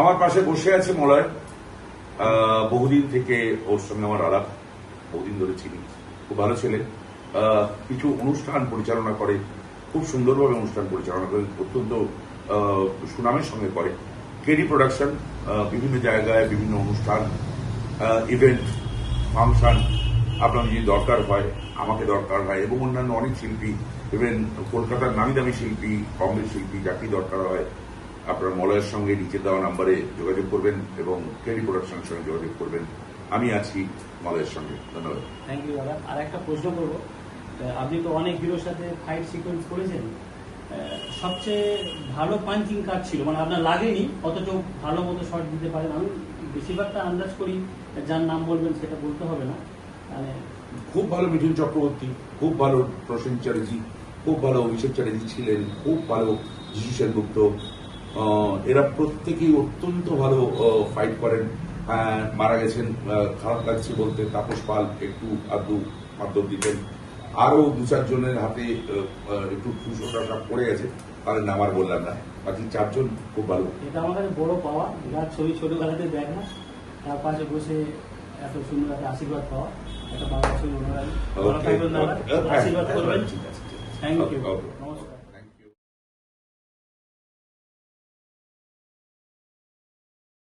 আমার পাশে বসে আছে মলয়। বহুদিন থেকে ওর সঙ্গে আমার আলাপ, বহুদিন ধরে চিনি। খুব ভালো ছেলে। কিছু অনুষ্ঠান পরিচালনা করে, খুব সুন্দরভাবে অনুষ্ঠান পরিচালনা করে, অত্যন্ত সুনামের সঙ্গে করে। কেডি প্রোডাকশন বিভিন্ন জায়গায় বিভিন্ন অনুষ্ঠান ইভেন্ট, ফাংশন, আপনার যদি দরকার হয়, আমাকে দরকার হয়, এবং অন্যান্য অনেক শিল্পী, ইভেন কলকাতার নামি দামি শিল্পী, কংগ্রেস শিল্পী, যাকেই দরকার হয় আপনার মলয়ের সঙ্গে নিচে দেওয়া নাম্বারে যোগাযোগ করবেন এবং কেডি প্রোডাকশনের সঙ্গে যোগাযোগ করবেন। আমি আছি মলয়ের সঙ্গে। ধন্যবাদ। থ্যাংক ইউ দাদা। আর একটা প্রশ্ন করব। আপনি তো অনেক হিরোর সাথে ফাইট সিকোয়েন্স করেছেন। সবচেয়ে ভালো পাঞ্চিং কার্ড ছিল মানে আপনার লাগেনি অথচ ভালো মতো শট দিতে পারেন। আমি বেশিরভাগটা আন্দাজ করি যার নাম বলবেন সেটা বলতে হবে না। মানে খুব ভালো মিঠুন চক্রবর্তী খুব ভালো প্রসেন চ্যাটার্জি খুব ভালো অভিষেক চ্যাটার্জি ছিলেন খুব ভালো যিশু সেনগুপ্ত এরা প্রত্যেকেই অত্যন্ত ভালো ফাইট করেন। আহ, মারা গেছেন খারাপ লাগছে বলতে তাপস পাল একটু আদু মাধ্যম দিতেন। আরও দু চারজনের হাতে একটু ফুসোটা পড়ে গেছে তাদের নাম আর বললাম না। বাকি চারজন খুব ভালো। এটা আমার কাছে বড় পাওয়া। যার ছবি ছোটবেলাতে না তার পাশে বসে এত সুন্দর একটা আশীর্বাদ পাওয়া। একটা বাবার ছবি মনে হয়. আশীর্বাদ করবেন। Thank you.